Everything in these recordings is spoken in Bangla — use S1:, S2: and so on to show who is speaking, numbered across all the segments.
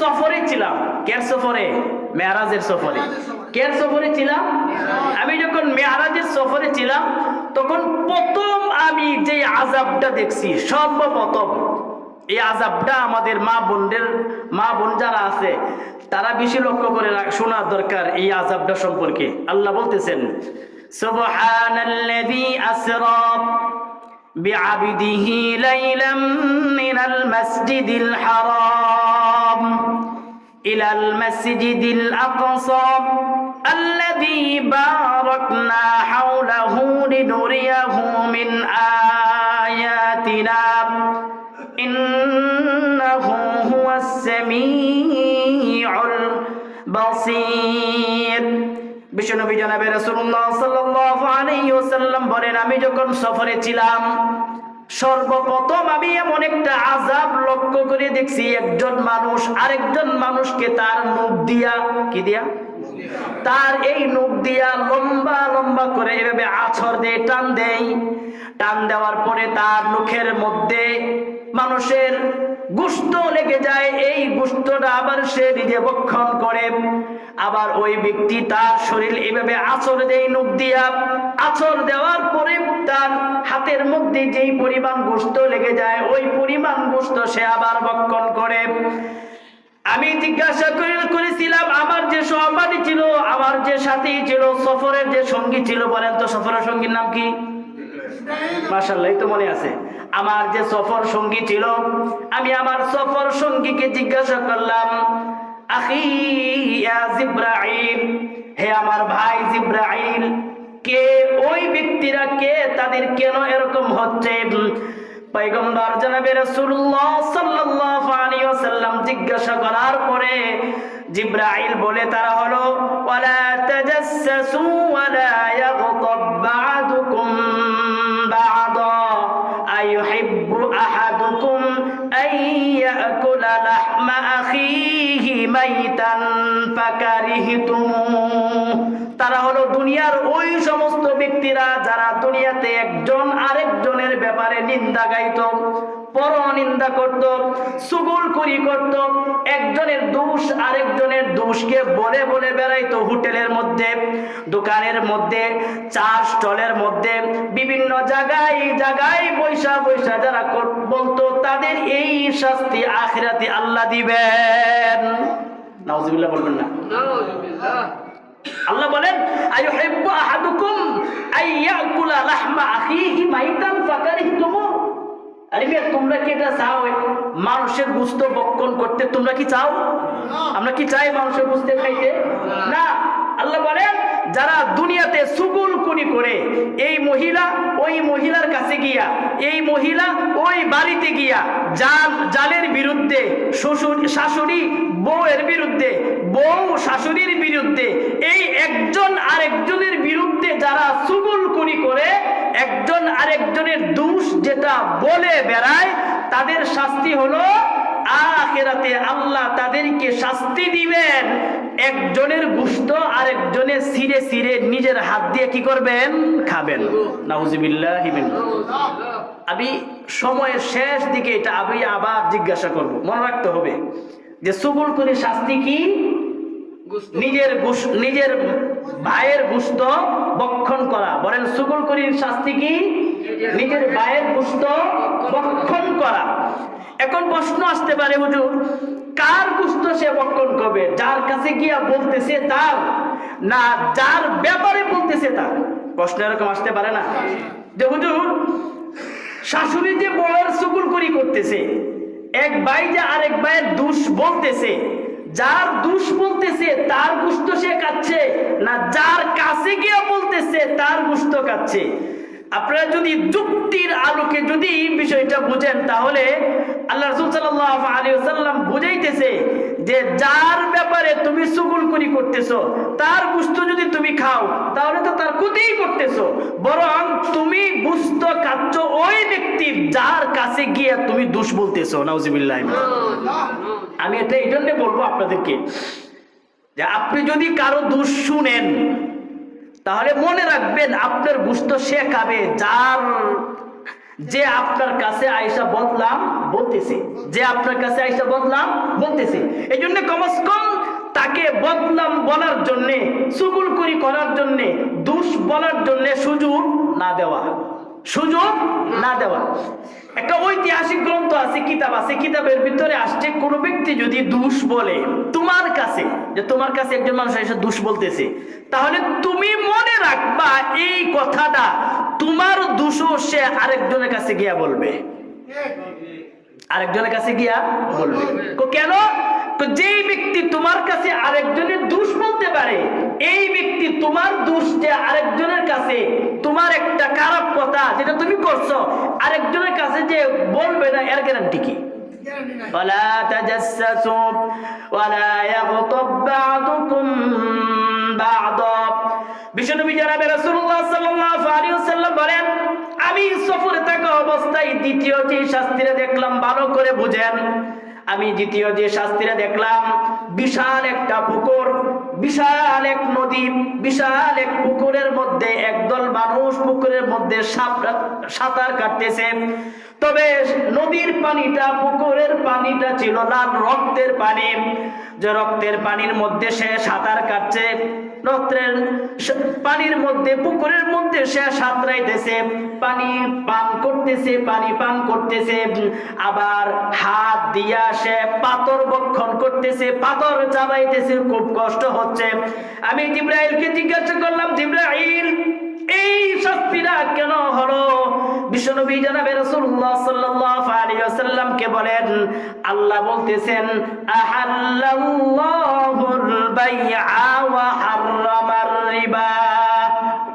S1: সফরে ছিলাম কের সফরে মেয়ারাজের সফরে কের সফরে ছিলাম আমি যখন মেয়ারাজের সফরে ছিলাম তখন প্রথম আমি যে আজাবটা দেখছি সর্বপ্রথম এই আজাবটা আমাদের মা বোনদের মা বোন যারা আছে তারা বেশি লক্ষ্য করে রাখ- শোনার দরকার এই আজাবটা সম্পর্কে আল্লাহ বলতেছেন সুবহানাল্লাযী আসরা بعبده ليلا من المسجد الحرام إلى المسجد الأقصى الذي باركنا حوله لنريه من آياتنا إنه هو السميع البصير বিশ্বনবী জনাবে রাসূলুল্লাহ সাল্লাল্লাহু আলাইহি ওয়াসাল্লাম বলেন আমি যখন সফরে ছিলাম সর্বপ্রথম আমি এমন একটা আজাব লক্ষ্য করে দেখছি, একজন মানুষ, আরেকজন মানুষকে তার মুখ দিয়া, কি দিয়া? তার এই নখ দিয়া লম্বা লম্বা করে এভাবে আছর দিয়ে টান দেয়। টান দেওয়ার পরে তার মুখের মধ্যে মানুষের গুস্ত লেগে যায় এই গুস্তটা আবার সে নিজে বক্ষণ করে। আবার ওই ব্যক্তি তার শরীর এভাবে আচর দেয় নখ দিয়া। আচর দেওয়ার পরে তার হাতের মধ্যে যেই পরিমাণ গুস্ত লেগে যায় ওই পরিমাণ গোস্ত সে আবার বক্ষণ করে। আমি জিজ্ঞাসা করে করেছিলাম আমার যে সহপাঠী ছিল আমার যে সাথী ছিল সফরের যে সঙ্গী ছিল বলেন তো সফরের সঙ্গীর নাম কি? মাসাল্লাহ তো মনে আছে। আমার যে সফর সঙ্গী ছিল, আমি আমার সফর সঙ্গীকে জিজ্ঞাসা করলাম হে আমার ভাই জিব্রাইল, কে ওই ব্যক্তিরা কে তাদের কেন এরকম হচ্ছে? পয়গম্বর জনাবে রাসূলুল্লাহ সাল্লাল্লাহু আলাইহি ওয়াসাল্লাম জিজ্ঞাসা করার পরে জিব্রাইল বলে, তারা হলো, ওয়ালা তাজাসসু ওয়ালা ইয়াগতাব বা'দুকুম। তারা হলো দুনিয়ার ওই সমস্ত ব্যক্তিরা যারা দুনিয়াতে একজন আরেকজনের ব্যাপারে নিন্দা গাইত। পর নিন্দা করত সুগুল করি করত। একজনের দোষ আরেকজনের দোষকে বলে বলে বেড়াইতো হোটেলের মধ্যে দোকানের মধ্যে চা স্টলের মধ্যে। বিভিন্ন জায়গায় জায়গায় বৈশা বৈশা যারা বলতো তাদের এই শাস্তি আখিরাতে আল্লাহ দিবেন। নাউজুবিল্লাহ বলবেন না। আল্লাহ বলেন আইয়ুহিব্বু আহাদুকুম আইয়াকুলা লাহমা আখিহি মাইতান ফাকারিহতুমু। আরে তোমরা কি এটা চাও? মানুষের গুস্ত বক্ষণ করতে তোমরা কি চাও? আমরা কি চাই মানুষের গুস্ত খাইতে? না। আল্লাহ বলেন যারা দুনিয়াতে সুগুল কুনি করে এই মহিলা ওই মহিলার কাছে গিয়া এই মহিলা ওই বাড়িতে গিয়া জাল জালের বিরুদ্ধে শ্বশুর শাশুড়ি বউয়ের বিরুদ্ধে বউ শাশুড়ির বিরুদ্ধে এই একজন আরেকজনের বিরুদ্ধে যারা সুগুল কুনি করে একজন আরেকজনের দোষ যেটা বলে বেড়ায় তাদের শাস্তি হলো আখেরাতে আল্লাহ তাদেরকে শাস্তি দিবেন। একজনের গুস্ত আরেকজনের সিরে সিরে নিজের হাত দিয়ে কি করবেন? খাবেন। নাউজিবিল্লাহ আমি সময়ের শেষ দিকে এটা আমি আবার জিজ্ঞাসা করব। মনে রাখতে হবে যে সুগুল করে শাস্তি কি? নিজের নিজের ভাইয়ের গুস্ত বক্ষণ করা। বলেন সুগুল করির শাস্তি কি? নিজের ভাইয়ের গুস্ত বক্ষণ করা। এখন প্রশ্ন আসতে পারে, হুজুর, কার গুস্ত সে বক্ষণ করবে? যার কাছে গিয়া বলতেছে তার, না যার ব্যাপারে বলতেছে তার? প্রশ্ন এরকম আসতে পারে না? যে হুজুর, শাশুড়ি যে বউয়ের সুগুল করি করতেছে, এক ভাই যে আরেক ভাইয়ের দুষ বলতেছে, যার দুষ বলতেছে তার গুস্ত সে খাচ্ছে না যার কাছে গিয়ে বলতেছে তার গুস্ত খাচ্ছে আপনারা যদি যুক্তির আলোকে যদি বিষয়টা বুঝেন, তাহলে আল্লাহ রসুল সাল্লাহ আলী সাল্লাম বুঝাইতেছে যে যার ব্যাপারে তুমি সুগুল করি করতেছো, তার গুস্ত যদি তুমি খাও, তাহলে তো তার ক্ষতিই করতেছো। বরং তুমি গুস্ত খাচ্ছ ওই ব্যক্তির যার কাছে গিয়ে তুমি দোষ বলতেছো। নাউজিবিল্লাহ। আমি এটা এই জন্য বলব আপনাদেরকে যে আপনি যদি কারও দোষ শুনেন তাহলে মনে রাখবেন আপনার গুস্ত সে খাবে যার যে আপনার কাছে আয়সা বদলাম বলতেছে। যে আপনার কাছে আয়সা বদলাম বলতেছে। এই জন্য কমসকম তাকে বদলাম বলার জন্যে সুগুল করি করার জন্যে, দুষ বলার জন্যে সুযোগ না দেওয়া। সুযোগ না দেওয়া। একটা ঐতিহাসিক গ্রন্থ আছে, কিতাব আছে, কিতাবের ভিতরে আসছে, কোন ব্যক্তি যদি দুষ বলে তোমার কাছে, যে তোমার কাছে একজন মানুষ এসে দুষ বলতেছে, তাহলে তুমি মনে রাখবা এই কথাটা, তোমার দুষও সে আরেকজনের কাছে গিয়া বলবে। আরেকজনের কাছে গিয়া বলবে। কেন? তো যেই ব্যক্তি তোমার কাছে আরেকজনের দোষ বলতে পারে এই ব্যক্তি তোমার দোষ যে আরেকজনের কাছে তোমার একটা খারাপ কথা যেটা তুমি করছো আরেকজনের কাছে যে বলবে না এর গ্যারান্টি কি ولا تجسسوا ولا يغضب بعضكم بعضا বিশ্বনবী জনাবে রাসূলুল্লাহ সাল্লাল্লাহু আলাইহি ওয়াসাল্লাম বলেন আমি সফরে থাকা অবস্থায় দ্বিতীয় যে শাস্তিটা দেখলাম ভালো করে বুঝেন আমি দ্বিতীয় যে শাস্তিটা দেখলাম, বিশাল একটা পুকুর, বিশাল এক নদী, বিশাল এক পুকুরের মধ্যে একদল মানুষ পুকুরের মধ্যে সাঁতার কাটতেছে। তবে নদীর পানিটা, পুকুরের পানিটা ছিল লাল রক্তের পানি। যে রক্তের পানির মধ্যে সে সাঁতার কাটছে স- পানির মধ্যে, পুকুরের মধ্যে সে সাঁতরাইতেছে। পানি পান করতেছে, পানি পান করতেছে। আবার হাত দিয়া সে পাথর বক্ষণ করতেছে, পাথর চাবাইতেছে খুব কষ্ট হচ্ছে। আমি জিব্রাইলকে জিজ্ঞাসা করলাম, জিব্রাইল এই শাস্তিটা কেন হলো? বিশ্বনবী জানাবে রাসূলুল্লাহ সাল্লাল্লাহু আলাইহি ওয়াসাল্লামকে বলেন আল্লাহ বলতেছেন আহাল্লাল্লাহুল বাইআ ওয়া হাররামার রিবা।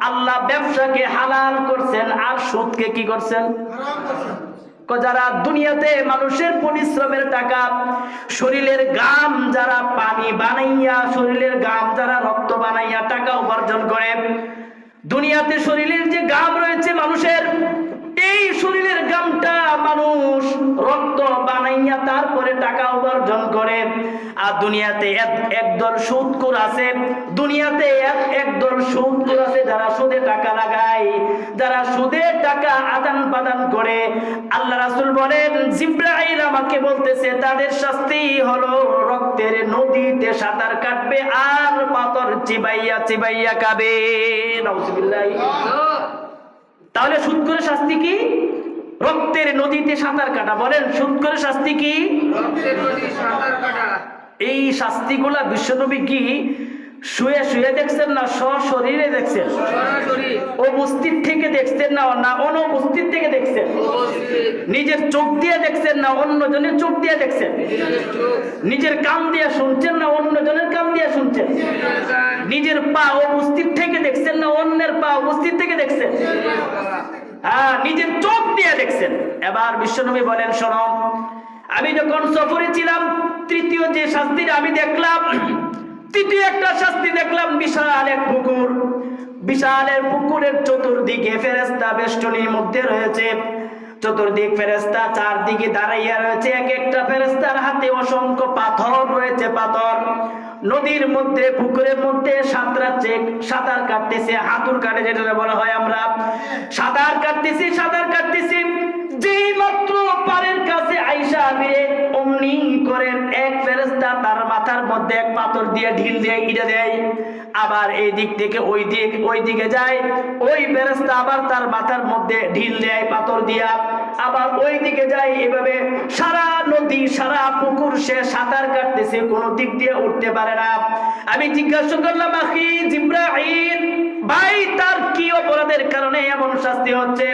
S1: আল্লাহ ব্যবসাকে হালাল করছেন আর সুদকে কি করছেন? যারা দুনিয়াতে মানুষের পরিশ্রমের টাকা শরীরের গাম যারা পানি বানাইয়া শরীরের গাম যারা রক্ত বানাইয়া টাকা উপার্জন করে দুনিয়াতে শরীরের যে গাম রয়েছে মানুষের, এই শরীরের গামটা মানুষ রক্ত বানাইয়া তারপরে টাকা উপার্জন করে। আর দুনিয়াতে এক- একদল সুদকুর আছে। দুনিয়াতে এক- একদল সুদকুর আছে যারা সুদে টাকা লাগায়, যারা সুদে টাকা আদান প্রদান করে। আল্লাহ রাসূল বলেন জিব্রাইল আমাকে বলতেছে তাদের শাস্তি হলো রক্তের নদীতে সাঁতার কাটবে আর পাথর চিবাইয়া চিবাইয়া নাউজুবিল্লাহ। তাহলে সুদ করে শাস্তি কি? রক্তের নদীতে সাঁতার কাটা। বলেন সুদ করে শাস্তি কি?
S2: রক্তের নদী সাঁতার কাটা।
S1: এই শাস্তিগুলা বিশ্বনবী কি শুয়ে শুয়ে দেখছেন না, সশরীরে দেখছেন। উপস্থিত থেকে দেখছেন না না অনুপস্থিত থেকে দেখছেন। নিজের চোখ দিয়ে দেখছেন না, অন্যজনের চোখ দিয়ে দেখছেন।
S2: নিজের
S1: কান দিয়ে শুনছেন না, অন্যজনের কান দিয়ে শুনছেন।
S2: নিজের
S1: পা উপস্থিত থেকে দেখছেন না, অন্যের পা উপস্থিত থেকে দেখছেন। হ্যাঁ নিজের চোখ দিয়ে দেখছেন। এবার বিশ্বনবী বলেন, শোনো, আমি যখন সফরে ছিলাম, তৃতীয় যে শাস্তিটা আমি দেখলাম তৃতীয় একটা শাস্তি দেখলাম, বিশাল এক পুকুর। বিশালের পুকুরের চতুর্দিকে ফেরেস্তা বেষ্টনীর মধ্যে রয়েছে। চতুর্দিক ফেরেস্তা চারদিকে দাঁড়াইয়া রয়েছে। এক একটা ফেরেস্তার হাতে অসংখ্য পাথর রয়েছে, পাথর। নদীর মধ্যে, পুকুরের মধ্যে সাঁতরাচ্ছে, সাঁতার কাটতেছে, হাতুর কাটে যেটা বলা হয় আমরা। সাঁতার কাটতেছি সাঁতার কাটতেছি। যেই মাত্র পারের কাছে আইসা আবিরে অমনি করেন এক তার মাথার মধ্যে এক পাথর দিয়ে ঢিল দিয়ে ইটা দেয়। আবার এই দিক থেকে ওই দিক, ওই দিকে যায়। ওই ফেরেস্তা আবার তার মাথার মধ্যে ঢিল দেয়, পাথর দিয়া। আবার ওই দিকে যায়। এভাবে সারা নদী, সারা পুকুর সে সাঁতার কাটতেছে, কোনো দিক দিয়ে উঠতে পারে না। আমি জিজ্ঞাসা করলাম, আখি জিব্রাইল, ভাই, তার কি অপরাধের কারণে এমন শাস্তি হচ্ছে?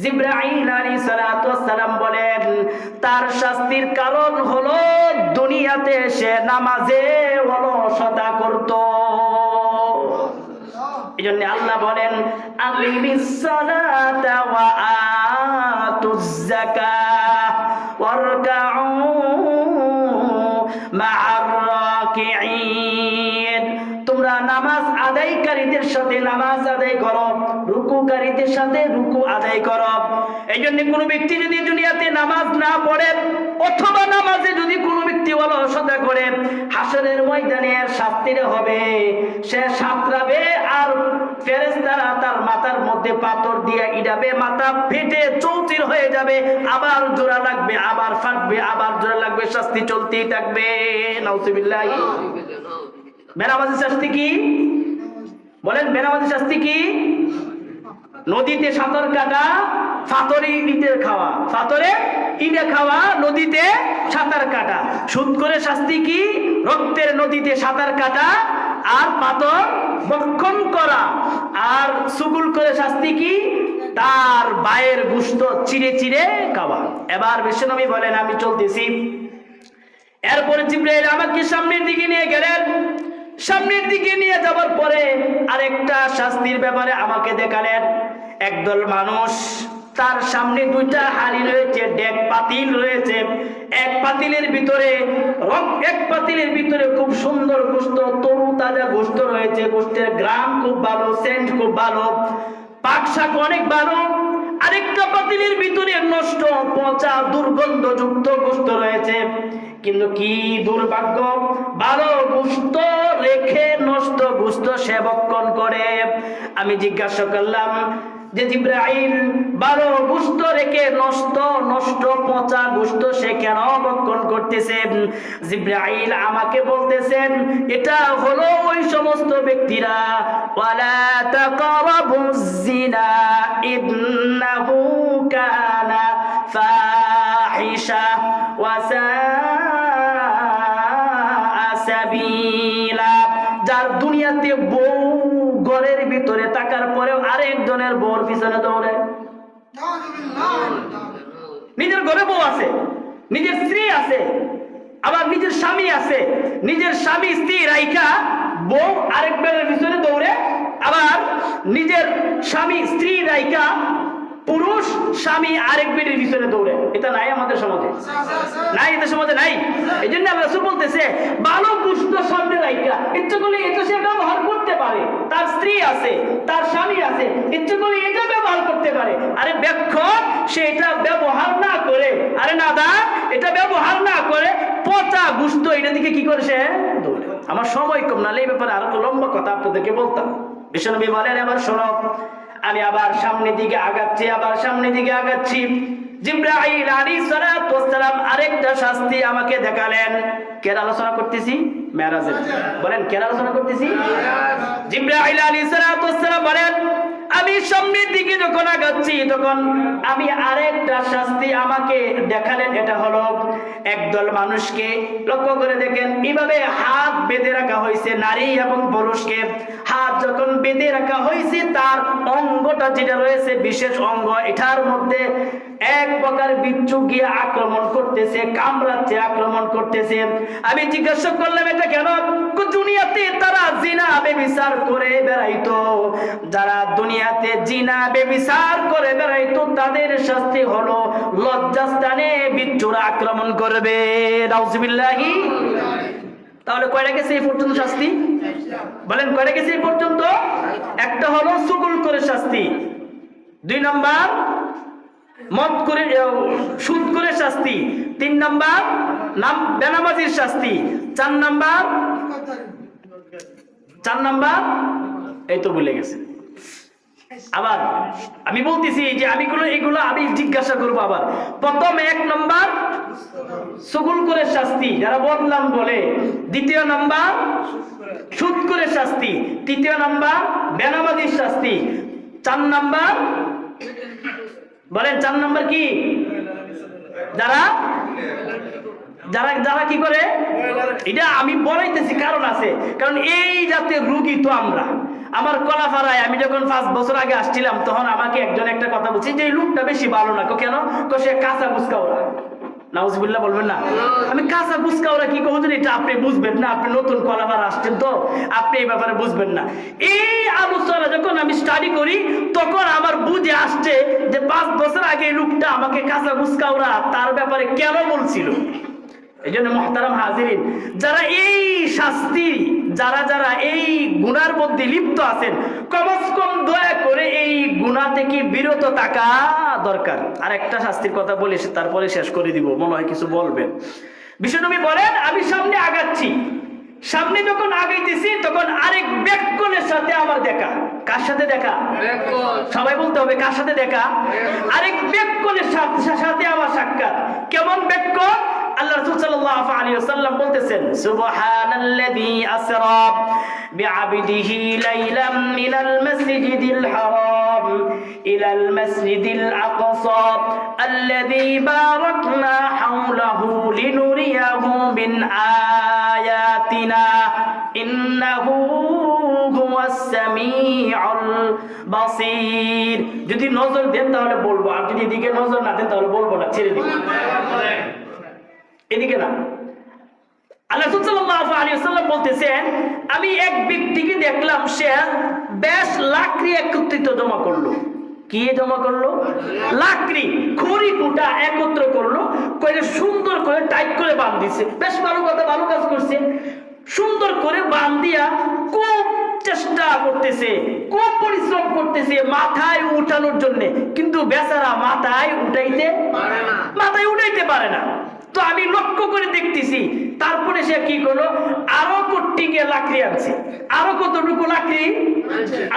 S1: জিব্রাইল সালাতু সালাম বলেন, তার শাস্তির কারণ হলো দুনিয়াতে সে নামাজে অলসতা করত। এই জন্য আল্লাহ বলেন আকিমিস সালাতা তোমরা নামাজ আদায়কারীদের সাথে নামাজ আদায় করো। রুকুকারীদের সাথে রুকু আদায় করো। এই জন্য কোনো ব্যক্তি যদি দুনিয়াতে নামাজ না পড়ে অথবা নামাজে যদি কোনো ব্যক্তি অলসতা করে হাসনের ময়দানে এর শাস্তিরে হবে। সে সাঁতরাবে আর ফেরেস্তারা তার মাথার মধ্যে পাথর দিয়ে ইডাবে, মাথা ফেটে চৌচির হয়ে যাবে, আবার জোড়া লাগবে, আবার ফাটবে, আবার জোড়া লাগবে, শাস্তি চলতেই থাকবে। নাউজুবিল্লাহ। বেনামাজি শাস্তি কি? বলেন বেনামাজি শাস্তি কি? নদীতে সাঁতার কাটা, ফাতরে ইটের খাওয়া। ফাতরে ইটে খাওয়া, নদীতে সাঁতার কাটা। সুদ করে শাস্তি কি? রক্তের নদীতে সাঁতার কাটা আর পাথর বক্ষণ করা। আর সুগুল করে শাস্তি কি? তার বায়ের গুস্ত চিরে চিরে খাওয়া। এবার বিশ্বনবী বলেন, আমি চলতেছি। এরপরে জিব্রাইল আমাকে সামনের দিকে নিয়ে গেলেন। সামনের দিকে নিয়ে যাওয়ার পরে আরেকটা শাস্তির ব্যাপারে আমাকে দেখালেন। একদল মানুষ, তার সামনে দুইটা হাড়ি রয়েছে, ডেক পাতিল রয়েছে। এক পাতিলের ভিতরে এক পাতিলের ভিতরে খুব সুন্দর গোস্ত, তরু তাজা গোস্ত রয়েছে। গোস্তের গ্রাম খুব ভালো সেন্ট খুব ভালো। পাক শাক অনেক ভালো। আরেকটা পাতিলের ভিতরে নষ্ট, পচা দুর্গন্ধ যুক্ত গোস্ত রয়েছে। কিন্তু কি দুর্ভাগ্য? ভালো গুস্ত রেখে নষ্ট গুস্ত সেবক্ষণ করে। আমি জিজ্ঞাসা করলাম যে জিব্রাইল ভালো গুস্ত রেখে নষ্ট নষ্ট পচা গুস্ত সে কেন ভক্ষণ করতেছে জিব্রাইল আমাকে বলতেছেন, এটা হলো ওই সমস্ত ব্যক্তিরা। ওয়ালা তাকরাবুজ জিনা ইন্নাহু কানা ফাহিশা ওয়া সাবিলা। যার দুনিয়াতে বউ ঘরের ভিতরে থাকার পরেও আরেকজনের বউর পিছনে দৌড়ে। নিজের ঘরে বউ আছে, নিজের স্ত্রী আছে, আবার নিজের স্বামী আছে। নিজের স্বামী, স্ত্রী রাইকা বউ আরেকজনের পিছনে দৌড়ে, আবার নিজের স্বামী, স্ত্রী রাইকা পুরুষ, স্বামী আরেক বেটির পিছনে দৌড়ে। এটা নাই আমাদের সমাজে। নাই এদের সমাজে নাই। এই জন্য আল্লাহ রাসূল বলতেছে ভালো পুষ্ট সামনে রাইকা ইচ্ছে করলে এটা সে ব্যবহার করতে পারে। তার স্ত্রী আছে, তার স্বামী আছে। ইচ্ছে করলে এটা ব্যবহার করতে পারে। আরে বেক্ষণ সে এটা ব্যবহার না করে। আরে নাদা এটা ব্যবহার না করে, পচা গুস্ত এটা দিকে কি করে সে? দৌড়ে। আমার সময় কম নালে এই ব্যাপারে আরও লম্বা কথা আপনাদেরকে বলতাম। বিশ্বনবী বলেন আমার শোনো আমি আবার সামনের দিকে আগাচ্ছি, আবার সামনের দিকে আগাচ্ছি। সালাতু ওয়াস সালাম আরেকটা শাস্তি আমাকে দেখালেন। কেন আলোচনা করতেছি? মেরাজের। বলেন, কেন আলোচনা করতেছি? সালাতু ওয়াস সালাম বলেন, আমি সামনের দিকে যখন আগাচ্ছি, তখন আমি আরেকটা শাস্তি আমাকে দেখালেন, এটা হলো একদল মানুষকে লক্ষ্য করে দেখেন এইভাবে হাত বেঁধে রাখা হয়েছে, নারী এবং পুরুষকে। হাত যখন বেঁধে রাখা হয়েছে, তার অঙ্গটা যেটা রয়েছে, বিশেষ অঙ্গ, এটার মধ্যে এক প্রকার বিচ্ছু গিয়ে আক্রমণ করতেছে, কামড়াচ্ছে, আক্রমণ করতেছে। আমি জিজ্ঞাসা করলাম, এটা কেন? দুনিয়াতে তারা জিনা, বেবিচার করে বেড়াইতো। যারা দুনিয়াতে জিনা, বেবিচার করে বেড়াইতো, তাদের শাস্তি হলো লজ্জাস্থানে বিচ্ছুরা আক্রমণ করবে। নাউজুবিল্লাহি। তাহলে কয়টা গেছে এই পর্যন্ত শাস্তি? বলেন, কয়টা গেছে এই পর্যন্ত? একটা হলো সুকুল করে শাস্তি। দুই নাম্বার, মদ করে সুদ করে শাস্তি। তিন নাম্বার, নাম, বেনামাজির শাস্তি। চার নাম্বার চার নাম্বার, এই তো ভুলে গেছে। আবার আমি বলতেছি যে আমি এগুলো আমি জিজ্ঞাসা করব আবার। প্রথম এক নাম্বার সুগুল করে শাস্তি, যারা বদলাম বলে। দ্বিতীয় নাম্বার, সুদ করে শাস্তি। তৃতীয় নাম্বার, বেনামাজির শাস্তি। চার নাম্বার, বলেন চার নাম্বার কি? যারা যারা যারা কি করে? এটা আমি বলাইতেছি, কারণ আছে। কারণ এই জাতের রুগী তো আমরা। আমার কলা কলাফাড়ায় আমি যখন পাঁচ বছর আগে আসছিলাম, তখন আমাকে একজন একটা কথা বলছি যে লোকটা বেশি ভালো না। কেন? সে কাঁচা বুসকা ওরা। নাউজবিল্লাহ বলবেন না? আমি কাঁচা ফুচকা ওরা কি কখন এটা আপনি বুঝবেন না, আপনি নতুন কলাবার আসছেন তো, আপনি এই ব্যাপারে বুঝবেন না। এই আলোচনা যখন আমি স্টাডি করি, তখন আমার বুঝে আসছে যে পাঁচ বছর আগে লোকটা আমাকে কাঁচা ফুচকা ওরা তার ব্যাপারে কেন বলছিল? এই জন্য মহতারাম হাজিরিন, যারা এই শাস্তি যারা যারা এই গুনার মধ্যে লিপ্ত আছেন কমস কম দয়া করে এই গুণা থেকে বিরত থাকা দরকার। আর একটা শাস্তির কথা বলে তারপরে শেষ করে দিব মনে হয় কিছু বলবেন। বিশ্বনবী বলেন আমি সামনে আগাচ্ছি। সামনে যখন আগাইতেছি তখন আরেক ব্যাককলের সাথে আমার দেখা। কার সাথে দেখা? সবাই বলতে হবে কার সাথে দেখা? আরেক ব্যাককলের সাথে সাথে আমার সাক্ষাৎ। কেমন ব্যাককল আল্লাহ রাসূল সাল্লাল্লাহু আলাইহি ওয়াসাল্লাম বলতেছেন, সুবহানাল্লাযী আসরা বিআবদিহি লাইলাম মিনাল মাসজিদিল হারাম ইলাল মাসজিদিল আকসা আল্লাযী বারাকনা হাওলাহু লিনুরিয়াহু মিন আয়াতিনা ইন্নাহু হুয়াস সামিউল বাসীর। যদি নজর দেন তাহলে বলব, আর যদি এদিকে নজর না দেন তাহলে বলব না, ছেড়ে দিন। এদিকে না। আল্লাহ বলতেছেন আমি এক ব্যক্তিকে দেখলাম সে বেশ লাকড়ি একত্রিত জমা করল। কি জমা করল? লাকড়ি খড়ি কুটা একত্র করল করে সুন্দর করে টাইট করে বাঁধ দিছে। বেশ ভালো কথা ভালো কাজ করছে। সুন্দর করে বাঁধ দিয়া খুব চেষ্টা করতেছে খুব পরিশ্রম করতেছে মাথায় উঠানোর জন্য। কিন্তু বেচারা মাথায় উঠাইতে
S2: পারে না।
S1: মাথায় উঠাইতে পারে না। তো আমি লক্ষ্য করে দেখতেছি। তারপরে সে কি করল? আরও কোটিকে লাকড়ি আনছে। আরও কতটুকু লাকড়ি?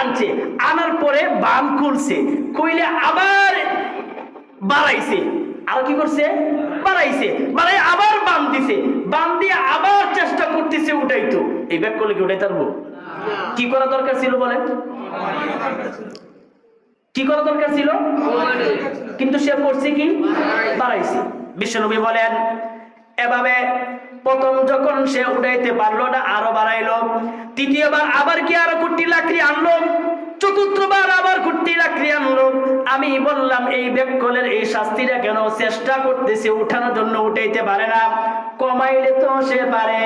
S2: আনছে।
S1: আনার পরে বান খুলছে। কইলে আবার বাড়াইছে। আর কি করছে? বাড়াইছে। বাড়াই আবার বান দিছে। বান দিয়ে আবার চেষ্টা করতেছে উঠাইতো। এই ব্যাগ করলে কি উঠাইতে পারব? কি করা দরকার ছিল বলেন? কি করা দরকার ছিল? কিন্তু সে করছে কি? বাড়াইছে। বিশ্বনবী বলেন, এভাবে প্রথম যখন সে উঠাইতে পারল না, আরও বাড়াইলো। তৃতীয়বার আবার কি আরও কুটি লাকড়ি আনলো? চতুর্থবার আবার কুটি লাকড়ি আনলো। আমি বললাম, এই বেকলের এই শাস্তিটা কেন চেষ্টা করতেছে? উঠানোর জন্য উঠাইতে পারে না। কমাইলে তো সে পারে।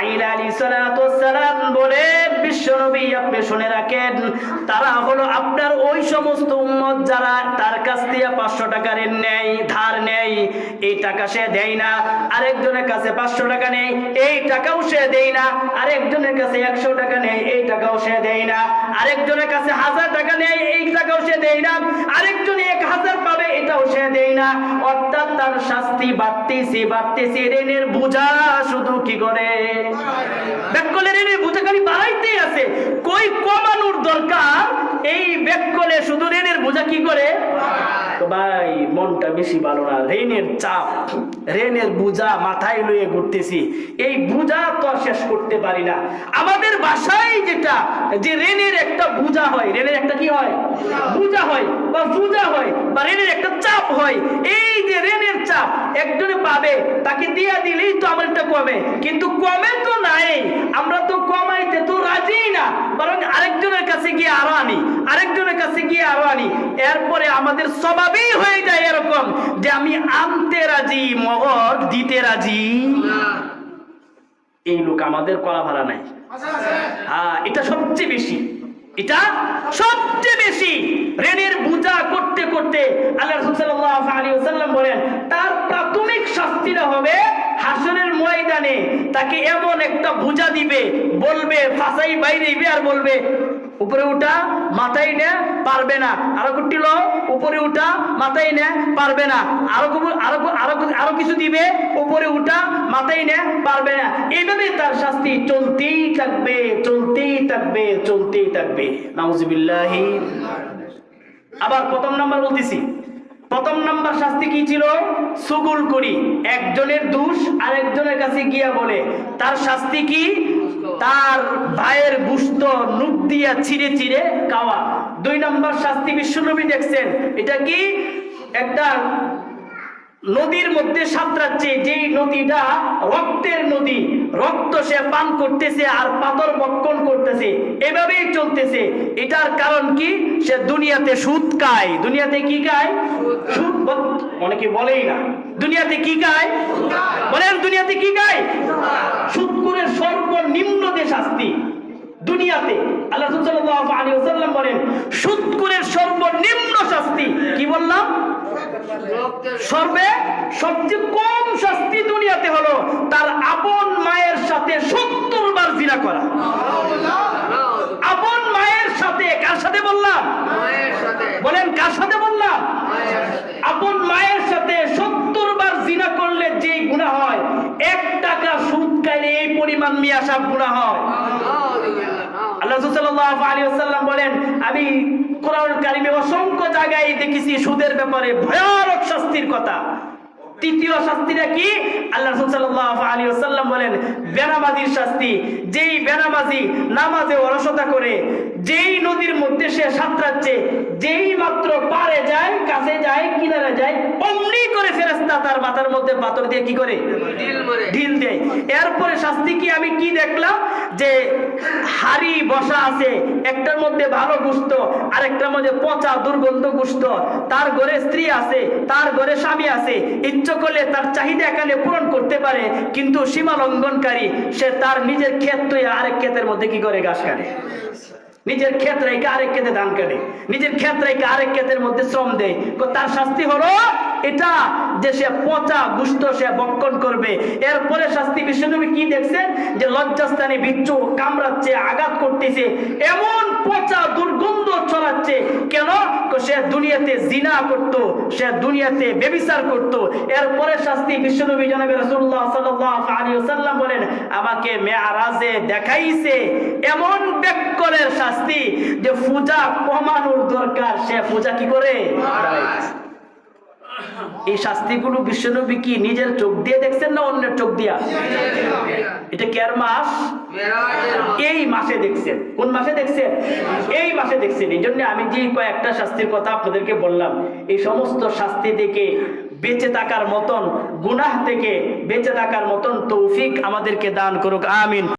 S1: আলাইহিস সালাতু সালাম বলে বিশ্বনবী আপনি শুনে রাখেন। তারা হলো আপনার ওই সমস্ত উম্মত যারা তার কাছ পাঁচশো টাকা ঋণ নেয়, ধার নেয়। এই টাকা সে দেয় না। আরেকজনের কাছে পাঁচশো টাকা নেই এই টাকাও সে দেয় না। আরেকজনের কাছে একশো টাকা নেই এই টাকাও সে দেয় না। আরেকজনের কাছে হাজার টাকা নেই এই টাকাও সে দেয় না। আরেকজন এক হাজার পাবে, এটাও সে দেয় না। অর্থাৎ তার শাস্তি বাড়তেছে বাড়তেছে ঋণের বোঝা শুধু কি করে? ঋণের বোঝা খালি বাড়াইতেই আছে। কই কমানোর দরকার? এই ব্যাককলে শুধু ঋণের বোঝা কি করে? ভাই, মনটা বেশি ভালো না। ঋণের চাপ, ঋণের বোঝা মাথায় লয়ে ঘুরতেছি। এই বোঝা তো শেষ করতে পারি না। আমাদের বাসায় যেটা, যে ঋণের একটা বোঝা হয়, ঋণের একটা কি হয়? বোঝা হয়, বা বোঝা হয়, বা ঋণের একটা চাপ হয়। এই যে ঋণের চাপ, একজনে পাবে, তাকে দিয়া দিলেই তো আমার একটা কমে। কিন্তু কমে তো নাই। আমরা তো কমাইতে তো রাজি। না, বরং আরেকজনের কাছে গিয়ে আরও আনি, আরেকজনের কাছে গিয়ে আরও আনি। এরপরে আমাদের স্বভাবেই হয়ে যায় এরকম যে আমি আনতে রাজি মগর দিতে রাজি। এই লোক আমাদের কলা ভাড়া নাই। হ্যাঁ এটা সবচেয়ে বেশি। এটা সবচেয়ে বেশি। করতে করতে আল্লাহ রাসূল আলাইহি ওয়াসাল্লাম বলেন, তার প্রাথমিক শাস্তিটা হবে হাসরের ময়দানে তাকে এমন একটা বোঝা দিবে, বলবে, ফাঁসাই বাইরে দিবে আর বলবে, উপরে উঠা, মাথায় নে, পারবে না। আরও কুটি লো উপরে উঠা, মাথায় নে, পারবে না। আরও আরও আরও আরও কিছু দিবে, উপরে উঠা, মাথায় নে, পারবে না। এইভাবে তার শাস্তি চলতেই থাকবে চলতেই থাকবে চলতেই থাকবে। নাউজুবিল্লাহি। আবার প্রথম নাম্বার বলতেছি। প্রথম নাম্বার শাস্তি কি ছিল? সুগুল করি। একজনের দোষ আরেকজনের কাছে গিয়া বলে। তার শাস্তি কি? তার ভাইয়ের গুস্ত নুক দিয়া ছিঁড়ে ছিঁড়ে খাওয়া। দুই নাম্বার শাস্তি বিশ্বনবী দেখছেন। এটা কি? একটা নদীর মধ্যে সাঁতরাচ্ছে যেই নদীটা রক্তের নদী, রক্ত সে পান করতেছে আর পাথর বক্ষণ করতেছে, এভাবেই চলতেছে। এটার কারণ কি? সে দুনিয়াতে সুদ খায়। দুনিয়াতে কি খায়? সুদ অনেকে বলেই না। দুনিয়াতে কি খায়? বলেন দুনিয়াতে কি খায়? সুদ করে সর্বনিম্ন যে শাস্তি দুনিয়াতে। আল্লাহ সাল্লাল্লাহু বলেন সুদ করে সর্বনিম্ন শাস্তি। কি বললাম? সর্বে সবচেয়ে কম শাস্তি দুনিয়াতে হলো তার আপন মায়ের সাথে সত্তর বার জিনা করা। আপন মায়ের সাথে কার সাথে বললাম? বলেন, কার সাথে বললাম? আপন মায়ের সাথে সত্তর বার জিনা করলে যে গুণা হয়, এক টাকা সুদ চাইলে এই পরিমাণ মিয়া সাপ গুণা হয়। আল্লাহ সাল্লাল্লাহু আলাইহি ওয়াসাল্লাম বলেন, আমি কোরআন কারিমে অসংখ্য জায়গায় দেখেছি সুদের ব্যাপারে ভয়ানক শাস্তির কথা। তৃতীয় শাস্তিটা কি? আল্লাহ সাল্লাল্লাহু আলাইহি বলেন, বেনামাজির শাস্তি। যেই বেনামাজি নামাজে অলসতা করে, যেই নদীর মধ্যে সে সাঁতরাচ্ছে, যেই মাত্র পারে যায়, কাছে যায়, কিনারে যায় অমনি করে তার মাথার মধ্যে পাথর দিয়ে কি করে? ঢিল দেয়। এরপরে শাস্তি কি? আমি কি দেখলাম? যে হাড়ি বসা আছে একটার মধ্যে ভালো গুস্ত আরেকটার মধ্যে পচা দুর্গন্ধ গুস্ত। তার ঘরে স্ত্রী আছে তার ঘরে স্বামী আছে। ইচ্ছে করলে তার চাহিদা এখানে পূরণ করতে পারে কিন্তু সীমা লঙ্ঘনকারী সে তার নিজের ক্ষেত তৈরি আরেক ক্ষেতের মধ্যে কি করে? ঘাস কাটে। নিজের ক্ষেত রেখে আরেক ক্ষেতে ধান কাটে। নিজের ক্ষেত রেখে আরেক ক্ষেতের মধ্যে শ্রম দেয়। তার শাস্তি হলো এটা যে সে পচা গুস্ত সে বক্ষণ করবে। এরপরে শাস্তি বিশ্বনবী কি দেখছেন? যে লজ্জাস্থানে বিচ্ছু কামড়াচ্ছে, আঘাত করতেছে, এমন পচা দুর্গন্ধ ছড়াচ্ছে। কেন? সে দুনিয়াতে জিনা করত, সে দুনিয়াতে বেবিচার করত। এরপরে শাস্তি বিশ্বনবী জনাবে রাসূলুল্লাহ সাল্লাল্লাহু আলাইহি ওয়াসাল্লাম বলেন, আমাকে মেয়ারাজে দেখাইছে এমন বেকলের শাস্তি যে পূজা কমানোর দরকার। সে পূজা কি করে? এই শাস্তিগুলো বিশ্বনবী কি নিজের চোখ দিয়ে দেখছেন না অন্যের চোখ দিয়া? এটা কেয়ার মাস? এই মাসে দেখছেন। কোন মাসে দেখছেন? এই মাসে দেখছেন। এই জন্য আমি যে কয়েকটা শাস্তির কথা আপনাদেরকে বললাম, এই সমস্ত শাস্তি থেকে বেঁচে থাকার মতন, গুনাহ থেকে বেঁচে থাকার মতন তৌফিক আমাদেরকে দান করুক। আমিন।